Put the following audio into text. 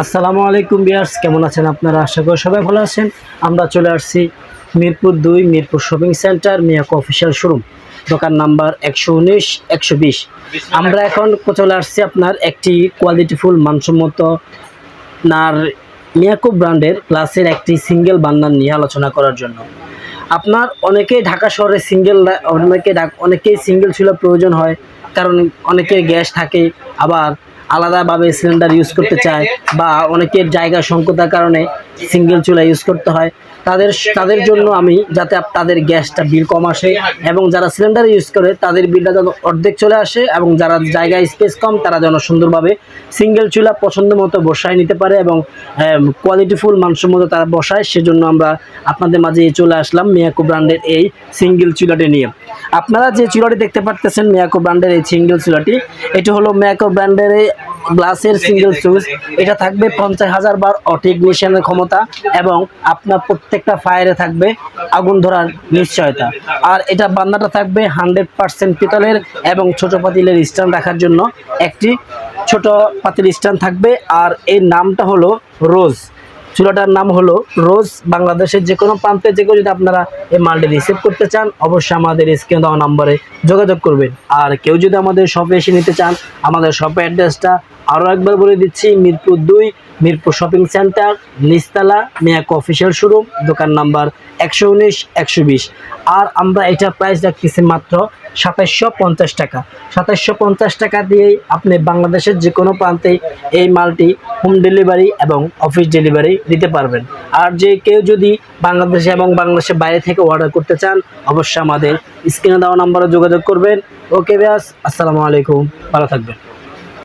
আসসালামু আলাইকুম বিয়ার্স কেমন আছেন আপনারা? আশা করি সবাই ভালো আছেন। আমরা চলে আসছি মিরপুর দুই Mirpur shopping centre Miyako official showroom. দোকান নাম্বার একশো উনিশ একশো বিশ। আমরা এখন চলে আসছি আপনার একটি কোয়ালিটিফুল মানসম্মত নার মিয়াকো ব্র্যান্ডের ক্লাসের একটি সিঙ্গেল বান্নান নিয়ে আলোচনা করার জন্য। আপনার অনেকেই ঢাকা শহরে সিঙ্গেল অনেকে অনেকেই সিঙ্গেল চুলা প্রয়োজন হয় কারণ অনেকের গ্যাস থাকে আবার আলাদাভাবে সিলিন্ডার ইউজ করতে চায় বা অনেকের জায়গা সংকটার কারণে সিঙ্গেল চুলা ইউজ করতে হয়। তাদের তাদের জন্য আমি যাতে তাদের গ্যাসটা বিল কম আসে এবং যারা সিলিন্ডার ইউজ করে তাদের বিলটা যেন অর্ধেক চলে আসে এবং যারা জায়গায় স্পেস কম তারা যেন সুন্দরভাবে সিঙ্গেল চুলা পছন্দ মতো বসায় নিতে পারে এবং কোয়ালিটিফুল মানসম্মত তারা বসায়। সেজন্য আমরা আপনাদের মাঝে চলে আসলাম মিয়াকো ব্র্যান্ডের এই সিঙ্গেল চুলাটি নিয়ে। আপনারা যে চুলাটি দেখতে পারতেছেন মেয়াকো ব্র্যান্ডের এই সিঙ্গেল চুলাটি এটি হলো মিয়াকো ব্র্যান্ডের গ্লাসের সিঙ্গেল সুইচ এটা থাকবে পঞ্চাশ হাজার বার মেশিনের ক্ষমতা এবং আপনার প্রত্যেকটা ফায়ারে থাকবে আগুন ধরার নিশ্চয়তা। আর এটা বান্নাটা থাকবে হান্ড্রেড পার্সেন্ট পিতলের এবং ছোট পাতিলের স্ট্যান্ড রাখার জন্য একটি ছোট পাতিল স্ট্যান্ড থাকবে। আর এর নামটা হলো রোজ। চুলাটার নাম হলো রোজ বাংলাদেশের যে কোনো প্রান্তে যে কেউ যদি আপনারা এই মালটি রিসিভ করতে চান, অবশ্যই আমাদের স্ক্রিনে দেওয়া নম্বরে যোগাযোগ করবেন। আর কেউ যদি আমাদের শপে এসে নিতে চান, আমাদের শপের অ্যাড্রেসটা আরও একবার বলে দিচ্ছি, মিরপুর দুই, মিরপুর শপিং সেন্টার নিস্তালা মিয়াকো অফিসিয়াল শোরুম দোকান নাম্বার একশো উনিশ, একশো বিশ। আর আমরা এটা প্রাইস রাখতেছি মাত্র সাতাশশো পঞ্চাশ টাকা। সাতাশশো পঞ্চাশ টাকা দিয়েই আপনি বাংলাদেশের যে কোনো প্রান্তে এই মালটি হোম ডেলিভারি এবং অফিস ডেলিভারি দিতে পারবেন। আর যে কেউ যদি বাংলাদেশে এবং বাংলাদেশের বাইরে থেকে অর্ডার করতে চান, অবশ্যই আমাদের স্ক্রিনে দেওয়া নাম্বারে যোগাযোগ করবেন। ওকে ব্যাস আসসালামু আলাইকুম। ভালো থাকবেন।